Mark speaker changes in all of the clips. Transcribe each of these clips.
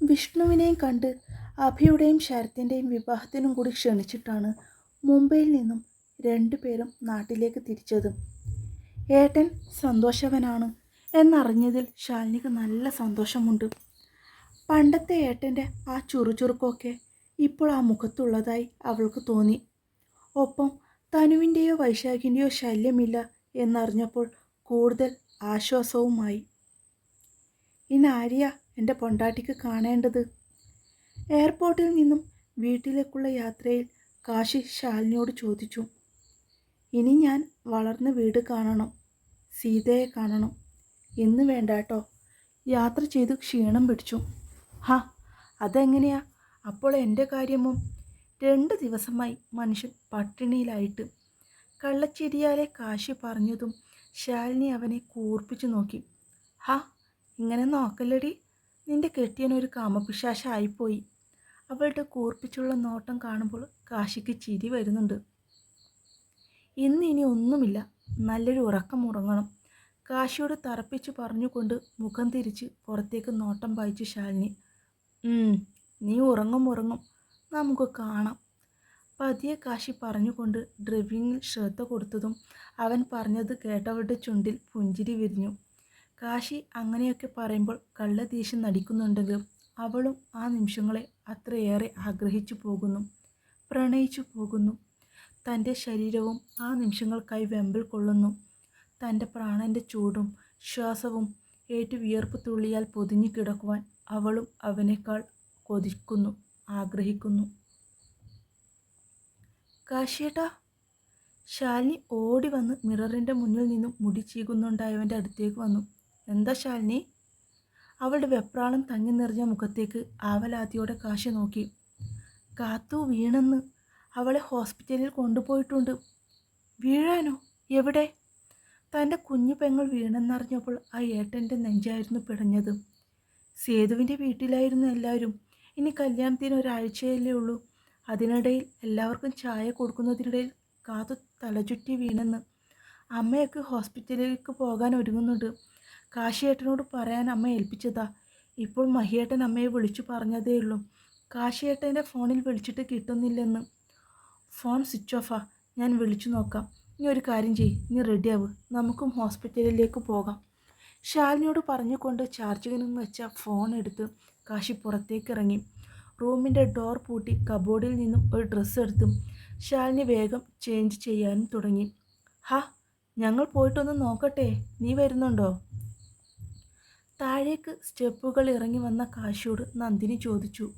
Speaker 1: വിഷ്ണുവിനെയും കണ്ട് അഭിയുടെയും ശരത്തിന്റെയും വിവാഹത്തിനും കൂടി ക്ഷണിച്ചിട്ടാണ് മുംബൈയിൽ നിന്നും രണ്ടുപേരും നാട്ടിലേക്ക് തിരിച്ചത്. ഏട്ടൻ സന്തോഷവനാണ് എന്നറിഞ്ഞതിൽ ശാലിനിക്ക് നല്ല സന്തോഷമുണ്ട്. പണ്ടത്തെ ഏട്ടന്റെ ആ ചുറുചുറുക്കൊക്കെ ഇപ്പോൾ ആ മുഖത്തുള്ളതായി അവൾക്ക് തോന്നി. ഒപ്പം തനുവിന്റെയോ വൈശാഖിന്റെയോ ശല്യമില്ല എന്നറിഞ്ഞപ്പോൾ കൂടുതൽ ആശ്വാസവുമായി. ഇന്ന് ആര്യ എന്റെ പൊണ്ടാട്ടിക്ക് കാണേണ്ടത്? എയർപോർട്ടിൽ നിന്നും വീട്ടിലേക്കുള്ള യാത്രയിൽ കാശി ശാലിനിയോട് ചോദിച്ചു. ഇനി ഞാൻ വളർന്ന് വീട് കാണണം സീതയെ കാണണം. ഇന്ന് വേണ്ട കേട്ടോ യാത്ര ചെയ്ത് ക്ഷീണം പിടിച്ചു. ഹാ അതെങ്ങനെയാ? അപ്പോൾ എന്റെ കാര്യമോ? രണ്ട് ദിവസമായി മനുഷ്യൻ പട്ടിണിയിലായിട്ട്. കള്ളച്ചിരിയാലെ കാശി പറഞ്ഞതും ശാലിനി അവനെ കൂർപ്പിച്ചു നോക്കി. ഹാ ഇങ്ങനെ നോക്കല്ലടി. നിന്റെ കെട്ടിയനൊരു കാമപിശാശായിപ്പോയി. അവളുടെ കൂർപ്പിച്ചുള്ള നോട്ടം കാണുമ്പോൾ കാശിക്ക് ചിരി വരുന്നുണ്ട്. ഇന്ന് ഇനി ഒന്നുമില്ല. നല്ലൊരു ഉറക്കം ഉറങ്ങണം. കാശിയോട് തറപ്പിച്ച് പറഞ്ഞുകൊണ്ട് മുഖം തിരിച്ച് പുറത്തേക്ക് നോട്ടം വായിച്ചു ശാലിനി. "ഉം, നീ ഉറങ്ങും ഉറങ്ങും. നമുക്ക് കാണാം. പതിയെ കാശി പറഞ്ഞുകൊണ്ട് ഡ്രൈവിങ്ങിൽ ശ്രദ്ധ കൊടുത്തതും അവൻ പറഞ്ഞത് കേട്ടവളുടെ ചുണ്ടിൽ പുഞ്ചിരി വിരിഞ്ഞു. കാശി അങ്ങനെയൊക്കെ പറയുമ്പോൾ കള്ളദേഷ്യം നടിക്കുന്നുണ്ടെങ്കിലും അവളും ആ നിമിഷങ്ങളെ അത്രയേറെ ആഗ്രഹിച്ചു പോകുന്നു പ്രണയിച്ചു പോകുന്നു. തന്റെ ശരീരവും ആ നിമിഷങ്ങൾക്കായി വെമ്പൽ കൊള്ളുന്നു. തന്റെ പ്രാണന്റെ ചൂടും ശ്വാസവും ഏറ്റു വിയർപ്പ് തുള്ളിയാൽ പൊതിഞ്ഞു കിടക്കുവാൻ അവളും അവനേക്കാൾ കൊതിക്കുന്നു ആഗ്രഹിക്കുന്നു. കാശിയേട്ടാ ശാലിനി ഓടി വന്ന് മിററിന്റെ മുന്നിൽ നിന്നും മുടി ചീകുന്നുണ്ടായവന്റെ അടുത്തേക്ക് വന്നു. എന്താ ശാലിനി? അവളുടെ വെപ്രാളം തങ്ങി നിറഞ്ഞ മുഖത്തേക്ക് ആവലാതിയോടെ കാശി നോക്കി. കാത്തു വീണെന്ന് അവളെ ഹോസ്പിറ്റലിൽ കൊണ്ടുപോയിട്ടുണ്ട്. വീഴാനോ? എവിടെ? തന്റെ കുഞ്ഞു പെങ്ങൾ വീണെന്നറിഞ്ഞപ്പോൾ ആ ഏട്ടന്റെ നെഞ്ചായിരുന്നു പിടഞ്ഞത്. സേതുവിന്റെ വീട്ടിലായിരുന്നു എല്ലാവരും. ഇനി കല്യാണത്തിന് ഒരാഴ്ചയല്ലേ ഉള്ളൂ. അതിനിടയിൽ എല്ലാവർക്കും ചായ കൊടുക്കുന്നതിനിടയിൽ കാത്തു തലചുറ്റി വീണെന്ന്. അമ്മയൊക്കെ ഹോസ്പിറ്റലിലേക്ക് പോകാൻ ഒരുങ്ങുന്നുണ്ട്. കാശിയേട്ടനോട് പറയാൻ അമ്മ ഏൽപ്പിച്ചതാ. ഇപ്പോൾ മഹിയേട്ടൻ അമ്മയെ വിളിച്ചു പറഞ്ഞതേ ഉള്ളൂ. കാശിയേട്ടന്റെ ഫോണിൽ വിളിച്ചിട്ട് കിട്ടുന്നില്ലെന്ന്. Phone switch ഓഫാ. ഞാൻ വിളിച്ചു നോക്കാം. നീ ഒരു കാര്യം ചെയ്യ്. നീ റെഡിയാവ്. നമുക്കും ഹോസ്പിറ്റലിലേക്ക് പോകാം. ശാലിനിയോട് പറഞ്ഞുകൊണ്ട് ചാർജിങ്ങിൽ നിന്ന് വെച്ച ഫോൺ എടുത്ത് കാശി പുറത്തേക്ക് ഇറങ്ങി റൂമിന്റെ ഡോർ പൂട്ടി കബോർഡിൽ നിന്നും ഒരു ഡ്രസ്സ് എടുത്തും ശാലിനി വേഗം ചേഞ്ച് ചെയ്യാനും തുടങ്ങി. ഹാ ഞങ്ങൾ പോയിട്ടൊന്ന് നോക്കട്ടെ. നീ വരുന്നുണ്ടോ? താഴേക്ക് സ്റ്റെപ്പുകൾ ഇറങ്ങി വന്ന കാശിയോട് നന്ദിനി ചോദിച്ചു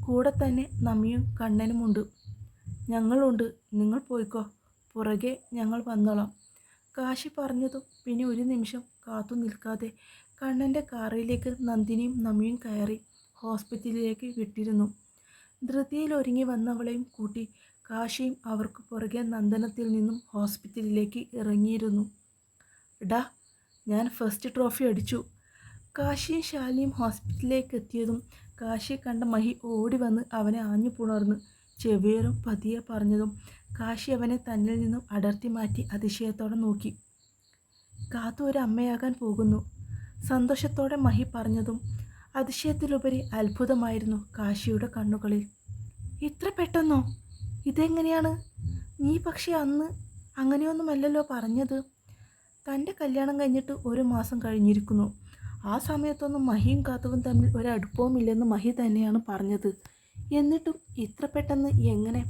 Speaker 1: കൂടെ തന്നെ നമ്മയും കണ്ണനുമുണ്ട്. ഞങ്ങളുണ്ട്. നിങ്ങൾ പോയിക്കോ. പുറകെ ഞങ്ങൾ വന്നോളാം. കാശി പറഞ്ഞതും പിന്നെ ഒരു നിമിഷം കാത്തു നിൽക്കാതെ കണ്ണന്റെ കാറിലേക്ക് നന്ദിനിയും നമ്മയും കയറി ഹോസ്പിറ്റലിലേക്ക് വിട്ടിരുന്നു. ധൃതിയിൽ ഒരുങ്ങി വന്നവളെയും കൂട്ടി കാശിയും അവർക്ക് പുറകെ നന്ദനത്തിൽ നിന്നും ഹോസ്പിറ്റലിലേക്ക് ഇറങ്ങിയിരുന്നു. ഡാ ഞാൻ ഫസ്റ്റ് ട്രോഫി അടിച്ചു. കാശിയും ശാലിയും ഹോസ്പിറ്റലിലേക്ക് എത്തിയതും കാശിയെ കണ്ട മഹി ഓടി വന്ന് അവനെ ആഞ്ഞു പുണർന്ന് ചെവിയറും പതിയെ പറഞ്ഞതും കാശി അവനെ തന്നിൽ നിന്നും അടർത്തി മാറ്റി അതിശയത്തോടെ നോക്കി. കാത്തു ഒരു അമ്മയാകാൻ പോകുന്നു. സന്തോഷത്തോടെ മഹി പറഞ്ഞതും അതിശയത്തിലുപരി അത്ഭുതമായിരുന്നു കാശിയുടെ കണ്ണുകളിൽ. ഇത്ര പെട്ടെന്നോ? ഇതെങ്ങനെയാണ്? നീ പക്ഷേ അന്ന് അങ്ങനെയൊന്നുമല്ലല്ലോ പറഞ്ഞത്. തന്റെ കല്യാണം കഴിഞ്ഞിട്ട് ഒരു മാസം കഴിഞ്ഞിരിക്കുന്നു. ആ സമയത്തൊന്നും മഹിയും കാത്തുവും തമ്മിൽ ഒരടുപ്പവുമില്ലെന്ന് മഹി തന്നെയാണ് പറഞ്ഞത്. എന്നിട്ടും ഇത്ര പെട്ടെന്ന് എങ്ങനെ?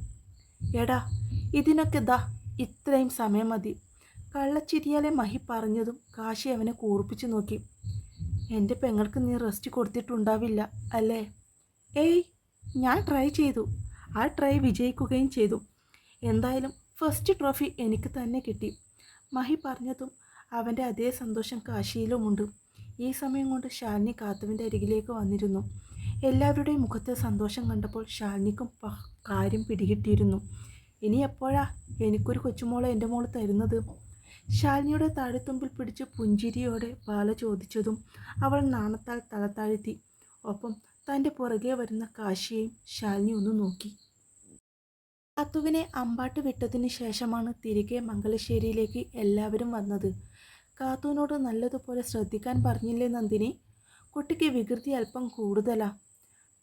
Speaker 1: എടാ ഇതിനൊക്കെ ദാ ഇത്രയും സമയം മതി. കള്ളച്ചിരിയാലെ മഹി പറഞ്ഞതും കാശി അവനെ കൂർപ്പിച്ചു നോക്കി. എന്റെ പെങ്ങൾക്ക് നീ റെസ്റ്റ് കൊടുത്തിട്ടുണ്ടാവില്ല അല്ലേ? ഏയ് ഞാൻ ട്രൈ ചെയ്തു. ആ ട്രൈ വിജയിക്കുകയും ചെയ്തു. എന്തായാലും ഫസ്റ്റ് ട്രോഫി എനിക്ക് തന്നെ കിട്ടി. മഹി പറഞ്ഞതും അവന്റെ അതേ സന്തോഷം കാശിയിലുമുണ്ട്. ഈ സമയം കൊണ്ട് ശാലിനി കാത്തുവിന്റെ അരികിലേക്ക് വന്നിരുന്നു. എല്ലാവരുടെയും മുഖത്തെ സന്തോഷം കണ്ടപ്പോൾ ശാലിനിക്കും കാര്യം പിടികിട്ടിയിരുന്നു. ഇനി എപ്പോഴാ എനിക്കൊരു കൊച്ചുമോളെ എന്റെ മോൾ തരുന്നത്? ശാലിനിയുടെ താഴെത്തുമ്പിൽ പിടിച്ച് പുഞ്ചിരിയോടെ ബാല ചോദിച്ചതും അവൾ നാണത്താൽ തല താഴ്ത്തി ഒപ്പം തന്റെ പുറകെ വരുന്ന കാശിയെയും ശാലിനി ഒന്ന് നോക്കി. കാത്തുവിനെ അമ്പാട്ട് വിട്ടതിന് ശേഷമാണ് തിരികെ മംഗലശ്ശേരിയിലേക്ക് എല്ലാവരും വന്നത്. കാത്തുവിനോട് നല്ലതുപോലെ ശ്രദ്ധിക്കാൻ പറഞ്ഞില്ലേ നന്ദിനി? കുട്ടിക്ക് വികൃതി അല്പം കൂടുതലാ.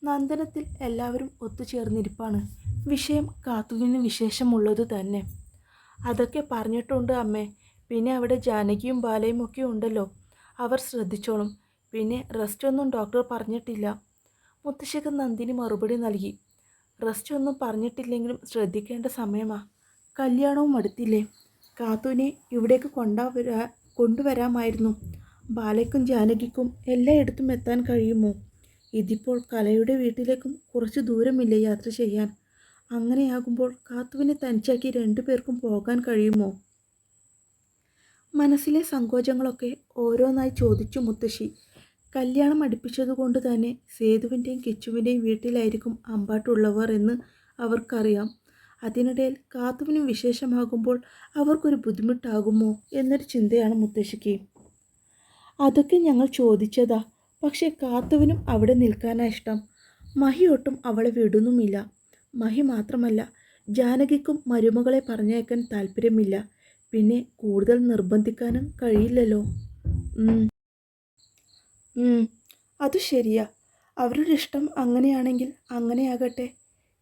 Speaker 1: നന്ദനത്തിൽ എല്ലാവരും ഒത്തുചേർന്നിരിപ്പാണ്. വിഷയം കാത്തുവിന് വിശേഷമുള്ളത് തന്നെ. അതൊക്കെ പറഞ്ഞിട്ടുണ്ട് അമ്മേ. പിന്നെ അവിടെ ജാനകിയും ബാലയും ഒക്കെ ഉണ്ടല്ലോ. അവർ ശ്രദ്ധിച്ചോളും. പിന്നെ റെസ്റ്റ് ഒന്നും ഡോക്ടർ പറഞ്ഞിട്ടില്ല. മുത്തശ്ശിക്ക് നന്ദിനി മറുപടി നൽകി. റെസ്റ്റ് ഒന്നും പറഞ്ഞിട്ടില്ലെങ്കിലും ശ്രദ്ധിക്കേണ്ട സമയമാണ് കല്യാണവും അടുത്തില്ലേ? കാത്തുവിനെ ഇവിടേക്ക് കൊണ്ടുവരാ കൊണ്ടുവരാമായിരുന്നു. ബാലയ്ക്കും ജാനകിക്കും എല്ലായിടത്തും എത്താൻ കഴിയുമോ? ഇതിപ്പോൾ കലയുടെ വീട്ടിലേക്കും കുറച്ച് ദൂരമില്ലേ യാത്ര ചെയ്യാൻ? അങ്ങനെയാകുമ്പോൾ കാത്തുവിനെ തനിച്ചാക്കി രണ്ടുപേർക്കും പോകാൻ കഴിയുമോ? മനസ്സിലെ സങ്കോചങ്ങളൊക്കെ ഓരോന്നായി ചോദിച്ചു മുത്തശ്ശി. കല്യാണം അടുപ്പിച്ചതുകൊണ്ട് തന്നെ സേതുവിന്റെയും കിച്ചുവിന്റെയും വീട്ടിലായിരിക്കും അമ്പാട്ടുള്ളവർ എന്ന് അവർക്കറിയാം. അതിനിടയിൽ കാത്തുവിനും വിശേഷമാകുമ്പോൾ അവർക്കൊരു ബുദ്ധിമുട്ടാകുമോ എന്നൊരു ചിന്തയാണ് മുത്തശ്ശിക്ക്. അതൊക്കെ ഞങ്ങൾ ചോദിച്ചതാ. പക്ഷേ കാത്തുവിനും അവിടെ നിൽക്കാനാ ഇഷ്ടം. മഹി ഒട്ടും അവളെ വിടുന്നുമില്ല. മഹി മാത്രമല്ല ജാനകിക്കും മരുമകളെ പറഞ്ഞേക്കാൻ താല്പര്യമില്ല പിന്നെ കൂടുതൽ നിർബന്ധിക്കാനും കഴിയില്ലല്ലോ. അത് ശരിയാ. അവരുടെ ഇഷ്ടം അങ്ങനെയാണെങ്കിൽ അങ്ങനെയാകട്ടെ.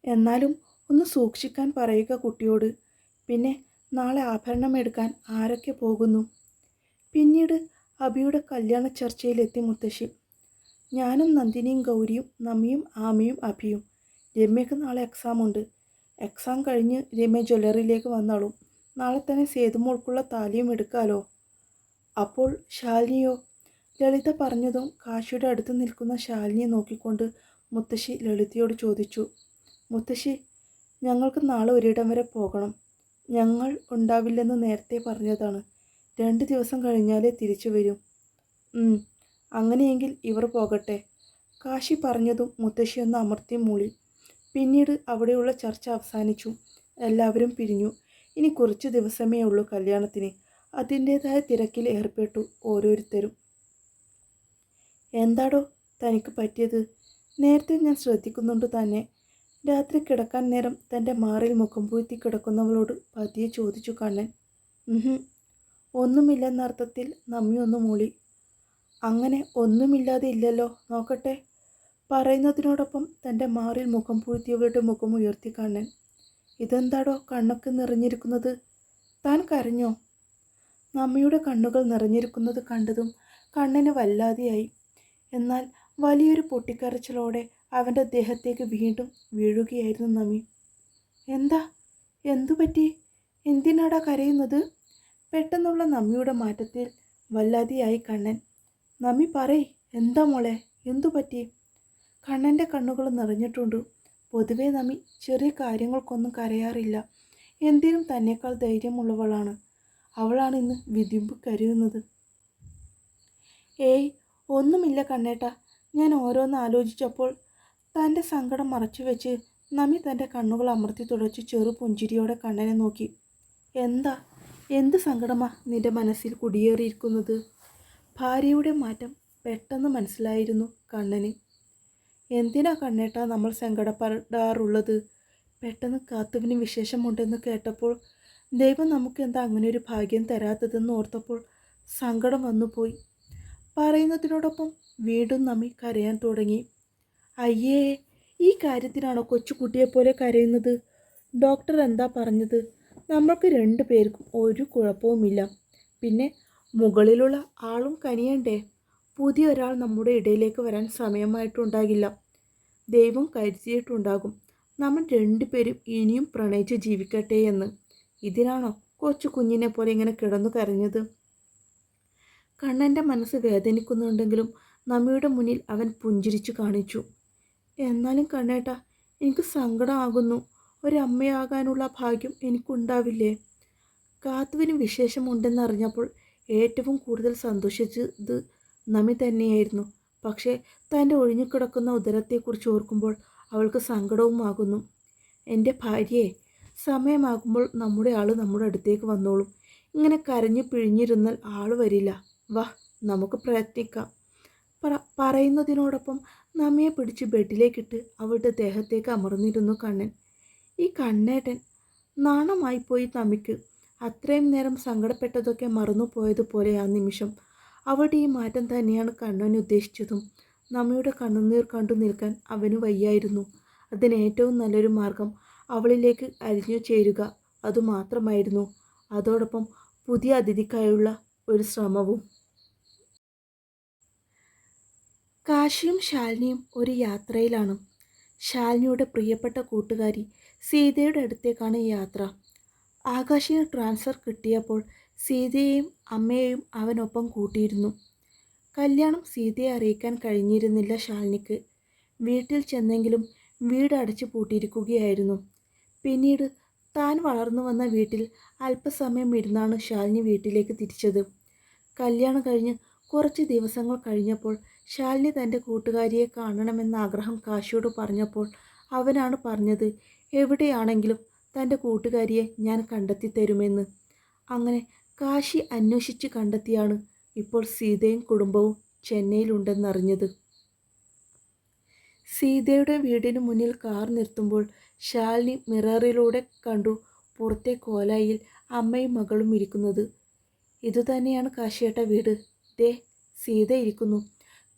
Speaker 1: എന്നാലും ഒന്ന് സൂക്ഷിക്കാൻ പറയുക കുട്ടിയോട്. പിന്നെ നാളെ ആഭരണം എടുക്കാൻ ആരൊക്കെ പോകുന്നു? പിന്നീട് അബിയുടെ കല്യാണ ചർച്ചയിലെത്തി മുത്തശ്ശി. ഞാനും നന്ദിനിയും ഗൗരിയും നമ്മിയും ആമിയും അഭിയും. രമ്യക്ക് നാളെ എക്സാം ഉണ്ട്. എക്സാം കഴിഞ്ഞ് രമ്യ ജ്വല്ലറിയിലേക്ക് വന്നാളും. നാളെ തന്നെ സേതുമോൾക്കുള്ള താലിയും എടുക്കാലോ? അപ്പോൾ ശാലിനിയോ? ലളിത പറഞ്ഞതും കാശിയുടെ അടുത്ത് നിൽക്കുന്ന ശാലിനിയെ നോക്കിക്കൊണ്ട് മുത്തശ്ശി ലളിതയോട് ചോദിച്ചു. മുത്തശ്ശി ഞങ്ങൾക്ക് നാളെ ഒരിടം വരെ പോകണം. ഞങ്ങൾ ഉണ്ടാവില്ലെന്ന് നേരത്തെ പറഞ്ഞതാണ്. രണ്ട് ദിവസം കഴിഞ്ഞാലേ തിരിച്ചു വരും. അങ്ങനെയെങ്കിൽ ഇവർ പോകട്ടെ. കാശി പറഞ്ഞതും മുത്തശ്ശി ഒന്ന് അമർത്തി മൂളി പിന്നീട് അവിടെയുള്ള ചർച്ച അവസാനിച്ചു. എല്ലാവരും പിരിഞ്ഞു. ഇനി കുറച്ച് ദിവസമേ ഉള്ളൂ കല്യാണത്തിന്. അതിന്റേതായ തിരക്കിൽ ഏർപ്പെട്ടു ഓരോരുത്തരും. എന്താടോ തനിക്ക് പറ്റിയത്? നേരത്തെ ഞാൻ ശ്രദ്ധിക്കുന്നുണ്ട് തന്നെ. രാത്രി കിടക്കാൻ നേരം തന്റെ മാറിൽ മുഖം പൂഴ്ത്തി കിടക്കുന്നവളോട് പതിയെ ചോദിച്ചു കണ്ണൻ. ഒന്നുമില്ലെന്നർത്ഥത്തിൽ ഒന്നുമില്ലെന്ന അർത്ഥത്തിൽ നമ്മി ഒന്ന് മൂളി. അങ്ങനെ ഒന്നുമില്ലാതെ ഇല്ലല്ലോ നോക്കട്ടെ പറയുന്നതിനോടൊപ്പം തന്റെ മാറിൽ മുഖം പൂഴ്ത്തിയവളുടെ മുഖം ഉയർത്തി കണ്ണൻ. ഇതെന്താടോ കണ്ണൊക്കെ നിറഞ്ഞിരിക്കുന്നത്? താൻ കരഞ്ഞോ? നമ്മയുടെ കണ്ണുകൾ നിറഞ്ഞിരിക്കുന്നത് കണ്ടതും കണ്ണന് വല്ലാതെയായി. എന്നാൽ വലിയൊരു പൊട്ടിക്കരച്ചിലോടെ അവന്റെ ദേഹത്തേക്ക് വീണ്ടും വീഴുകയായിരുന്നു നമി. എന്താ? എന്തു പറ്റി? എന്തിനാടാ കരയുന്നത്? പെട്ടെന്നുള്ള നമ്മിയുടെ മാറ്റത്തിൽ വല്ലാതെയായി കണ്ണൻ. നമി പറയ് എന്താ മോളെ? എന്തു പറ്റി? കണ്ണന്റെ കണ്ണുകൾ നിറഞ്ഞിട്ടുണ്ട്. പൊതുവെ നമി ചെറിയ കാര്യങ്ങൾക്കൊന്നും കരയാറില്ല. എന്തിനും തന്നെക്കാൾ ധൈര്യമുള്ളവളാണ്. അവളാണ് ഇന്ന് വിതിമ്പ് കരയുന്നത്. ഏയ് ഒന്നുമില്ല കണ്ണേട്ട. ഞാൻ ഓരോന്ന് ആലോചിച്ചപ്പോൾ തന്റെ സങ്കടം മറച്ചു വെച്ച് നമി തന്റെ കണ്ണുകൾ അമർത്തി തുടച്ച് ചെറു പുഞ്ചിരിയോടെ കണ്ണനെ നോക്കി. എന്താ? എന്ത് സങ്കടമാ നിന്റെ മനസ്സിൽ കുടിയേറിയിരിക്കുന്നത്? ഭാര്യയുടെ മാറ്റം പെട്ടെന്ന് മനസ്സിലായിരുന്നു കണ്ണന്. എന്തിനാ കണ്ണേട്ടാ നമ്മൾ സങ്കടപ്പെടാറുള്ളത്? പെട്ടെന്ന് കാത്തുവിന് വിശേഷമുണ്ടെന്ന് കേട്ടപ്പോൾ ദൈവം നമുക്ക് എന്താ അങ്ങനെ ഒരു ഭാഗ്യം തരാത്തതെന്ന് ഓർത്തപ്പോൾ സങ്കടം വന്നുപോയി. പറയുന്നതിനോടൊപ്പം വീണ്ടും നമ്മി കരയാൻ തുടങ്ങി. അയ്യേ ഈ കാര്യത്തിനാണോ കൊച്ചുകുട്ടിയെപ്പോലെ കരയുന്നത്? ഡോക്ടർ എന്താ പറഞ്ഞത്? നമ്മൾക്ക് രണ്ടു പേർക്കും ഒരു കുഴപ്പവുമില്ല. പിന്നെ മുകളിലുള്ള ആളും കനിയണ്ടേ? പുതിയ ഒരാൾ നമ്മുടെ ഇടയിലേക്ക് വരാൻ സമയമായിട്ടുണ്ടാകില്ല. ദൈവം കരുതിയിട്ടുണ്ടാകും നമ്മൾ രണ്ടുപേരും ഇനിയും പ്രണയിച്ച് ജീവിക്കട്ടെ എന്ന്. ഇതിനാണോ കൊച്ചു കുഞ്ഞിനെ പോലെ ഇങ്ങനെ കിടന്നു കരഞ്ഞത്? കണ്ണന്റെ മനസ്സ് വേദനിക്കുന്നുണ്ടെങ്കിലും നമ്മയുടെ മുന്നിൽ അവൻ പുഞ്ചിരിച്ചു കാണിച്ചു. എന്നാലും കണ്ണേട്ട എനിക്ക് സങ്കടമാകുന്നു ഒരമ്മയാകാനുള്ള ഭാഗ്യം എനിക്കുണ്ടാവില്ലേ? കാത്തുവിന് വിശേഷമുണ്ടെന്നറിഞ്ഞപ്പോൾ ഏറ്റവും കൂടുതൽ സന്തോഷിച്ചത് നമി തന്നെയായിരുന്നു. പക്ഷേ തന്റെ ഒഴിഞ്ഞുകിടക്കുന്ന ഉദരത്തെക്കുറിച്ച് ഓർക്കുമ്പോൾ അവൾക്ക് സങ്കടവുമാകുന്നു. എന്റെ ഭാര്യയെ സമയമാകുമ്പോൾ നമ്മുടെ ആൾ നമ്മുടെ അടുത്തേക്ക് വന്നോളും. ഇങ്ങനെ കരഞ്ഞു പിഴിഞ്ഞിരുന്നാൽ ആൾ വരില്ല. വാ നമുക്ക് പ്രയത്നിക്കാം. പറ പറയുന്നതിനോടൊപ്പം നമ്മയെ പിടിച്ച് ബെഡിലേക്കിട്ട് അവളുടെ ദേഹത്തേക്ക് അമർന്നിരുന്നു കണ്ണൻ. ഈ കണ്ണേട്ടൻ നാണമായിപ്പോയി തമിക്ക്. അത്രയും നേരം സങ്കടപ്പെട്ടതൊക്കെ മറന്നുപോയതുപോലെ ആ നിമിഷം. അവളുടെ ഈ മാറ്റം തന്നെയാണ് കണ്ണൻ ഉദ്ദേശിച്ചതും. നമ്മയുടെ കണ്ണുനീർ കണ്ടു നിൽക്കാൻ അവന് വയ്യായിരുന്നു. അതിന് ഏറ്റവും നല്ലൊരു മാർഗം അവളിലേക്ക് അരിഞ്ഞു ചേരുക. അതുമാത്രമായിരുന്നു. അതോടൊപ്പം പുതിയ അതിഥിക്കായുള്ള ഒരു ശ്രമവും കാശിയും ശാലിനിയും ഒരു യാത്രയിലാണ്. ശാലിനിയുടെ പ്രിയപ്പെട്ട കൂട്ടുകാരി സീതയുടെ അടുത്തേക്കാണ് ഈ യാത്ര. ആകാശിന് ട്രാൻസ്ഫർ കിട്ടിയപ്പോൾ സീതയെയും അമ്മയെയും അവനൊപ്പം കൂട്ടിയിരുന്നു. കല്യാണം സീതയെ അറിയിക്കാൻ കഴിഞ്ഞിരുന്നില്ല ശാലിനിക്ക്. വീട്ടിൽ ചെന്നെങ്കിലും വീട് അടച്ചു പൂട്ടിയിരിക്കുകയായിരുന്നു. പിന്നീട് താൻ വളർന്നു വന്ന വീട്ടിൽ അല്പസമയം ഇരുന്നാണ് ശാലിനി വീട്ടിലേക്ക് തിരിച്ചത്. കല്യാണം കഴിഞ്ഞ് കുറച്ച് ദിവസങ്ങൾ കഴിഞ്ഞപ്പോൾ ശാലിനി തന്റെ കൂട്ടുകാരിയെ കാണണമെന്ന ആഗ്രഹം കാശിയോട് പറഞ്ഞപ്പോൾ അവനാണ് പറഞ്ഞത് എവിടെയാണെങ്കിലും തന്റെ കൂട്ടുകാരിയെ ഞാൻ കണ്ടെത്തി തരുമെന്ന് അങ്ങനെ കാശി അന്വേഷിച്ച് കണ്ടെത്തിയാണ് ഇപ്പോൾ സീതയും കുടുംബവും ചെന്നൈയിലുണ്ടെന്നറിഞ്ഞത്. സീതയുടെ വീടിന് മുന്നിൽ കാർ നിർത്തുമ്പോൾ ശാലിനി മിററിലൂടെ കണ്ടു പുറത്തെ കോലായിൽ അമ്മയും മകളും ഇരിക്കുന്നത്. ഇതുതന്നെയാണ് കാശിയേട്ട വീട്. ദേ സീത ഇരിക്കുന്നു.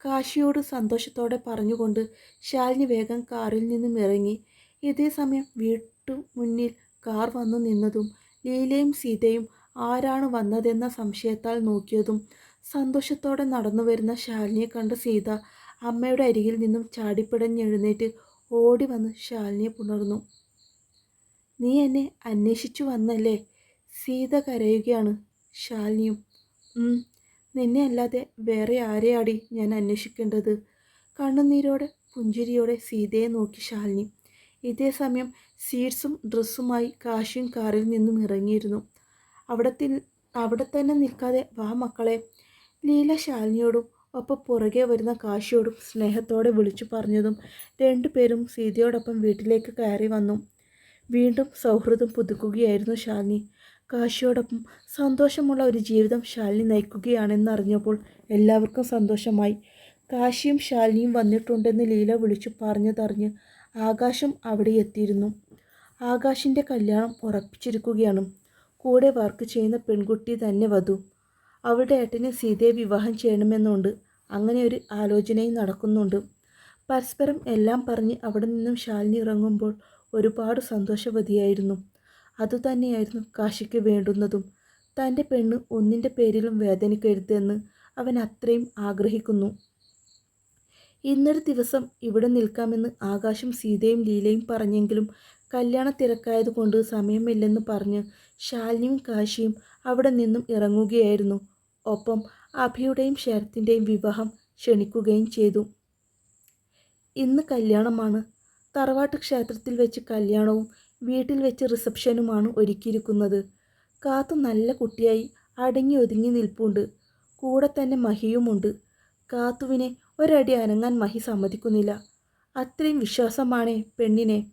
Speaker 1: കാശിയോട് സന്തോഷത്തോടെ പറഞ്ഞുകൊണ്ട് ശാലിനി വേഗം കാറിൽ നിന്നും ഇറങ്ങി. ഇതേ സമയം വീട്ടു മുന്നിൽ കാർ വന്നു നിന്നതും ലീലയും സീതയും ആരാണ് വന്നതെന്ന സംശയത്താൽ നോക്കിയതും സന്തോഷത്തോടെ നടന്നു വരുന്ന ശാലിനിയെ കണ്ട സീത അമ്മയുടെ അരികിൽ നിന്നും ചാടിപ്പിടഞ്ഞെഴുന്നേറ്റ് ഓടി വന്ന് ശാലിനിയെ പുണർന്നു. നീ എന്നെ അന്വേഷിച്ചു വന്നല്ലേ? സീത കരയുകയാണ് ശാലിനിയും. നിന്നെ അല്ലാതെ വേറെ ആരെയാടി ഞാൻ അന്വേഷിക്കേണ്ടത്? കണ്ണുനീരോടെ പുഞ്ചിരിയോടെ സീതയെ നോക്കി ശാലിനി. ഇതേ സമയം സീഡ്സും ഡ്രസ്സുമായി കാശിയും കാറിൽ നിന്നും ഇറങ്ങിയിരുന്നു. അവിടത്തിൽ അവിടെ തന്നെ നിൽക്കാതെ വാ മക്കളെ. ലീല ശാലിനിയോടും ഒപ്പം പുറകെ വരുന്ന കാശിയോടും സ്നേഹത്തോടെ വിളിച്ചു പറഞ്ഞതും രണ്ടുപേരും സീതയോടൊപ്പം വീട്ടിലേക്ക് കയറി വന്നു. വീണ്ടും സൗഹൃദം പുതുക്കുകയായിരുന്നു ശാലിനി. കാശിയോടൊപ്പം സന്തോഷമുള്ള ഒരു ജീവിതം ശാലിനി നയിക്കുകയാണെന്നറിഞ്ഞപ്പോൾ എല്ലാവർക്കും സന്തോഷമായി. കാശിയും ശാലിനിയും വന്നിട്ടുണ്ടെന്ന് ലീല വിളിച്ചു പറഞ്ഞതറിഞ്ഞ് ആകാശം അവിടെ എത്തിയിരുന്നു. ആകാശിന്റെ കല്യാണം ഉറപ്പിച്ചിരിക്കുകയാണ്. കൂടെ വർക്ക് ചെയ്യുന്ന പെൺകുട്ടി തന്നെ വധു. അവളുടെ ഏട്ടന് സീതയെ വിവാഹം ചെയ്യണമെന്നുണ്ട്. അങ്ങനെ ഒരു ആലോചനയും നടക്കുന്നുണ്ട്. പരസ്പരം എല്ലാം പറഞ്ഞ് അവിടെ നിന്നും ശാലിനി ഇറങ്ങുമ്പോൾ ഒരുപാട് സന്തോഷവതിയായിരുന്നു. അതുതന്നെയായിരുന്നു കാശിക്ക് വേണ്ടുന്നതും. തന്റെ പെണ്ണ് ഒന്നിന്റെ പേരിലും വേദനിക്കരുതെന്ന് അവൻ അത്രയും ആഗ്രഹിക്കുന്നു. ഇന്നൊരു ദിവസം ഇവിടെ നിൽക്കാമെന്ന് ആകാശം സീതയും ലീലയും പറഞ്ഞെങ്കിലും കല്യാണ തിരക്കായതുകൊണ്ട് സമയമില്ലെന്ന് പറഞ്ഞ് ശാലിനിയും കാശിയും അവിടെ നിന്നും ഇറങ്ങുകയായിരുന്നു. ഒപ്പം അഭിയുടെയും ശരത്തിന്റെയും വിവാഹം ക്ഷണിക്കുകയും ചെയ്തു. ഇന്ന് കല്യാണമാണ്. തറവാട്ട് ക്ഷേത്രത്തിൽ വെച്ച് കല്യാണവും വീട്ടിൽ വെച്ച് റിസപ്ഷനുമാണ് ഒരുക്കിയിരിക്കുന്നത്. കാത്തു നല്ല കുട്ടിയായി അടങ്ങി ഒതുങ്ങി നിൽപ്പുണ്ട്. കൂടെ തന്നെ മഹിയുമുണ്ട്. കാത്തുവിനെ ഒരടി അനങ്ങാൻ മഹി സമ്മതിക്കുന്നില്ല. അത്രയും വിശ്വാസമാണ് പെണ്ണിനെ.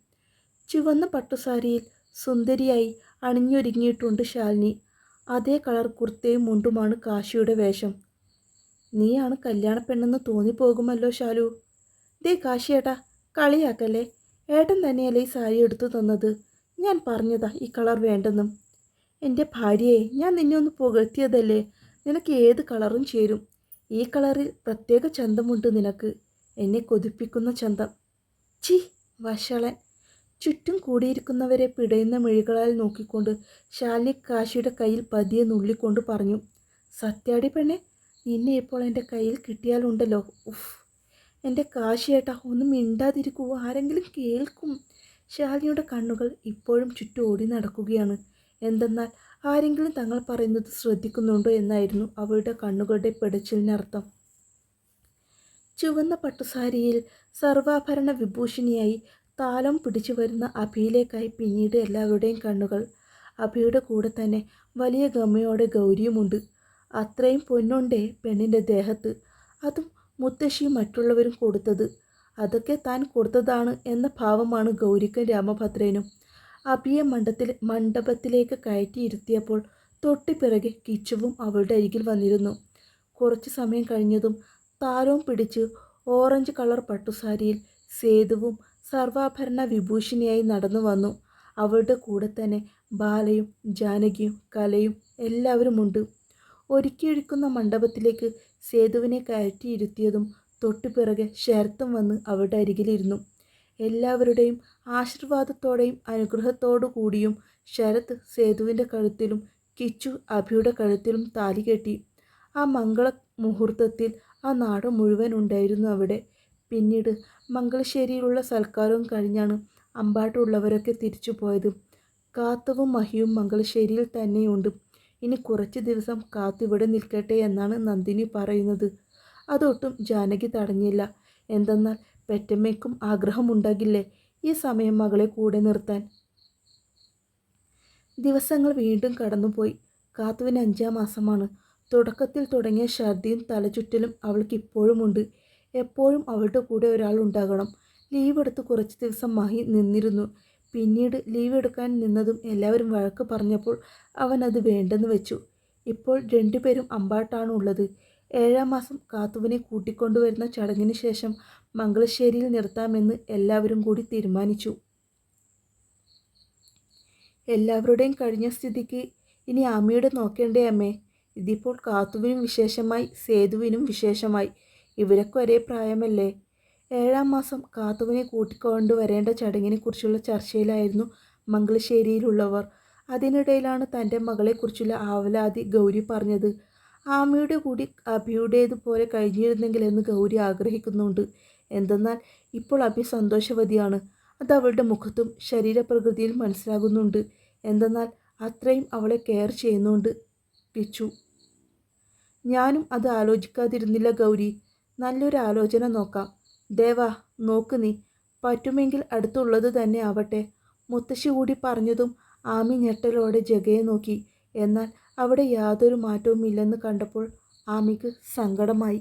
Speaker 1: ചുവന്ന പട്ടുസാരിയിൽ സുന്ദരിയായി അണിഞ്ഞൊരുങ്ങിയിട്ടുണ്ട് ശാലിനി. അതേ കളർ കുർത്തയും മുണ്ടുമാണ് കാശിയുടെ വേഷം. നീയാണ് കല്യാണ പെണ്ണെന്ന് തോന്നിപ്പോകുമല്ലോ ശാലു. ദേ കാശിയേട്ടാ കളിയാക്കല്ലേ? ഏട്ടൻ തന്നെയല്ലേ ഈ സാരി എടുത്തു തന്നത്? ഞാൻ പറഞ്ഞതാ ഈ കളർ വേണ്ടെന്നും. എന്റെ ഭാര്യയെ ഞാൻ നിന്നെ ഒന്ന് പുകഴ്ത്തിയതല്ലേ? നിനക്ക് ഏത് കളറും ചേരും. ഈ കളറിൽ പ്രത്യേക ചന്തമുണ്ട് നിനക്ക്. എന്നെ കൊതിപ്പിക്കുന്ന ചന്തം. ചി വഷളൻ. ചുറ്റും കൂടിയിരിക്കുന്നവരെ പിടയുന്ന മിഴികളാൽ നോക്കിക്കൊണ്ട് ശാലിനി കാശിയുടെ കയ്യിൽ പതിയെ നുള്ളിക്കൊണ്ട് പറഞ്ഞു സത്യാടി പെണ്ണെ നിന്നെ ഇപ്പോൾ എന്റെ കയ്യിൽ കിട്ടിയാലുണ്ടല്ലോ. ഉഫ്. എന്റെ കാശിയേട്ടാ ഒന്നും മിണ്ടാതിരിക്കൂ ആരെങ്കിലും കേൾക്കും. ശാലിനിയുടെ കണ്ണുകൾ ഇപ്പോഴും ചുറ്റും ഓടി നടക്കുകയാണ്. എന്തെന്നാൽ ആരെങ്കിലും തങ്ങൾ പറയുന്നത് ശ്രദ്ധിക്കുന്നുണ്ടോ എന്നായിരുന്നു അവളുടെ കണ്ണുകളുടെ പെടച്ചിലിനർത്ഥം ചുവന്ന പട്ടുസാരിയിൽ സർവാഭരണ വിഭൂഷണിയായി താലം പിടിച്ചു വരുന്ന അഭിയിലേക്കായി പിന്നീട് എല്ലാവരുടെയും കണ്ണുകൾ. അഭിയുടെ കൂടെ തന്നെ വലിയ ഗമയോടെ ഗൗരിയുമുണ്ട്. അത്രയും പൊന്നുണ്ടേ പെണ്ണിന്റെ ദേഹത്ത്. അതും മുത്തശ്ശിയും മറ്റുള്ളവരും കൊടുത്തത്. അതൊക്കെ താൻ കൊടുത്തതാണ് എന്ന ഭാവമാണ് ഗൗരിക്കും രാമഭദ്രനും. അഭിയെ മണ്ഡത്തിൽ മണ്ഡപത്തിലേക്ക് കയറ്റിയിരുത്തിയപ്പോൾ തൊട്ടിപ്പിറകെ കിച്ചുവും അവളുടെ അരികിൽ വന്നിരുന്നു. കുറച്ച് സമയം കഴിഞ്ഞതും താരവും പിടിച്ച് ഓറഞ്ച് കളർ പട്ടുസാരിയിൽ സേതുവും സർവാഭരണ വിഭൂഷണിയായി നടന്നു വന്നു. അവളുടെ കൂടെ തന്നെ ബാലയും ജാനകിയും കലയും എല്ലാവരുമുണ്ട്. ഒരുക്കിയൊഴിക്കുന്ന മണ്ഡപത്തിലേക്ക് സേതുവിനെ കയറ്റിയിരുത്തിയതും തൊട്ടുപിറകെ ശരത്തും വന്ന് അവരുടെ അരികിലിരുന്നു. എല്ലാവരുടെയും ആശീർവാദത്തോടെയും അനുഗ്രഹത്തോടു കൂടിയും ശരത് സേതുവിന്റെ കഴുത്തിലും കിച്ചു അഭിയുടെ കഴുത്തിലും താലി കെട്ടി. ആ മംഗള മുഹൂർത്തത്തിൽ ആ നാട് മുഴുവൻ ഉണ്ടായിരുന്നു അവിടെ. പിന്നീട് മംഗളശ്ശേരിയിലുള്ള സൽക്കാരവും കഴിഞ്ഞാണ് അമ്പാട്ടുള്ളവരൊക്കെ തിരിച്ചു പോയത് കാത്തവും മഹിയും മംഗളശ്ശേരിയിൽ തന്നെയുണ്ട്. ഇനി കുറച്ച് ദിവസം കാത്തിവിടെ നിൽക്കട്ടെ എന്നാണ് നന്ദിനി പറയുന്നത്. അതൊട്ടും ജാനകി തടഞ്ഞില്ല. എന്തെന്നാൽ പെറ്റമ്മയ്ക്കും ആഗ്രഹമുണ്ടാകില്ലേ ഈ സമയം മകളെ കൂടെ നിർത്താൻ? ദിവസങ്ങൾ വീണ്ടും കടന്നുപോയി. കാത്തുവിന് അഞ്ചാം മാസമാണ്. തുടക്കത്തിൽ തുടങ്ങിയ ഛർദിയും തലചുറ്റലും അവൾക്ക് ഇപ്പോഴുമുണ്ട് എപ്പോഴും അവളുടെ കൂടെ ഒരാൾ ഉണ്ടാകണം. ലീവ് എടുത്ത് കുറച്ച് ദിവസം മഹി നിന്നിരുന്നു. പിന്നീട് ലീവ് എടുക്കാൻ നിന്നതും എല്ലാവരും വഴക്ക് പറഞ്ഞപ്പോൾ അവൻ അത് വേണ്ടെന്ന് വെച്ചു. ഇപ്പോൾ രണ്ടുപേരും അമ്പാട്ടാണ് ഉള്ളത്. ഏഴാം മാസം കാത്തുവിനെ കൂട്ടിക്കൊണ്ടുവരുന്ന ചടങ്ങിന് ശേഷം മംഗളശ്ശേരിയിൽ നിർത്താമെന്ന് എല്ലാവരും കൂടി തീരുമാനിച്ചു. എല്ലാവരുടെയും കഴിഞ്ഞ സ്ഥിതിക്ക് ഇനി ആമിയുടെ നോക്കേണ്ടേ അമ്മേ? ഇതിപ്പോൾ കാത്തുവിനും വിശേഷമായി സേതുവിനും വിശേഷമായി. ഇവരൊക്കെ ഒരേ പ്രായമല്ലേ? ഏഴാം മാസം കാത്തുവിനെ കൂട്ടിക്കൊണ്ടുവരേണ്ട ചടങ്ങിനെ ചടങ്ങിനെക്കുറിച്ചുള്ള ചർച്ചയിലായിരുന്നു മംഗളശ്ശേരിയിലുള്ളവർ അതിനിടയിലാണ് തന്റെ മകളെക്കുറിച്ചുള്ള ആവലാതി ഗൗരി പറഞ്ഞത്. ആമയുടെ കൂടി അഭിയുടേതുപോലെ കഴിഞ്ഞിരുന്നെങ്കിലെന്ന് ഗൗരി ആഗ്രഹിക്കുന്നുണ്ട്. എന്തെന്നാൽ ഇപ്പോൾ അഭി സന്തോഷവതിയാണ്. അത് അവളുടെ മുഖത്തും ശരീരപ്രകൃതിയിൽ മനസ്സിലാകുന്നുണ്ട്. എന്തെന്നാൽ അത്രയും അവളെ കെയർ ചെയ്യുന്നുണ്ട് കിച്ചു ഞാനും അത് ആലോചിക്കാതിരുന്നില്ല ഗൗരി. നല്ലൊരു ആലോചന നോക്കാം. ദേവാ നോക്ക് നീ. പറ്റുമെങ്കിൽ അടുത്തുള്ളത് തന്നെ ആവട്ടെ. മുത്തശ്ശി കൂടി പറഞ്ഞതും ആമി ഞെട്ടലോടെ ജഗയെ നോക്കി. എന്നാൽ അവിടെ യാതൊരു മാറ്റവും ഇല്ലെന്ന് കണ്ടപ്പോൾ ആമിക്ക് സങ്കടമായി.